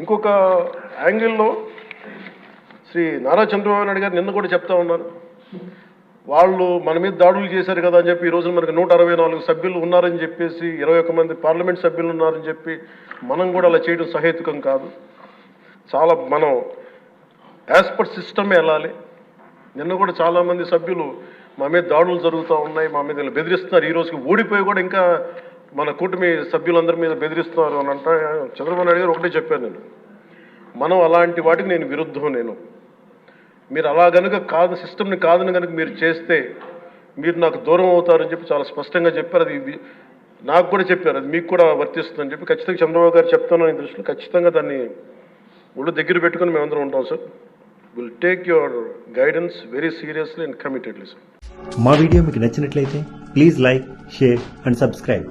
ఇంకొక యాంగిల్లో శ్రీ నారా చంద్రబాబు నాయుడు గారు నిన్న కూడా చెప్తా ఉన్నారు. వాళ్ళు మన మీద దాడులు చేశారు కదా అని చెప్పి ఈ రోజు మనకి నూట అరవై నాలుగు సభ్యులు ఉన్నారని చెప్పేసి ఇరవై ఒక్క మంది పార్లమెంట్ సభ్యులు ఉన్నారని చెప్పి మనం కూడా అలా చేయడం సహేతుకం కాదు. చాలా మనం యాజ్ పర్ సిస్టమే వెళ్ళాలి. నిన్న కూడా చాలామంది సభ్యులు మా మీద దాడులు జరుగుతూ ఉన్నాయి మా మీద ఇలా బెదిరిస్తున్నారు. ఈ రోజుకి ఓడిపోయి కూడా ఇంకా మన కూటమి సభ్యులందరి మీద బెదిరిస్తున్నారు అని అంటే చంద్రబాబు నాయుడు గారు ఒకటే చెప్పాను నేను. మనం అలాంటి వాటికి నేను విరుద్ధం నేను. మీరు అలా గనుక కాదు సిస్టమ్ని కాదని కనుక మీరు చేస్తే మీరు నాకు దూరం అవుతారని చెప్పి చాలా స్పష్టంగా చెప్పారు. అది నాకు కూడా చెప్పారు. అది మీకు కూడా వర్తిస్తుందని చెప్పి ఖచ్చితంగా చంద్రబాబు గారు చెప్తాను దృష్టిలో ఖచ్చితంగా దాన్ని ఒళ్ళు దగ్గర పెట్టుకుని మేమందరం ఉంటాం sir. Will take your guidance very seriously and committedly sir మా వీడియో మీకు నచ్చినట్లయితే please like share and subscribe.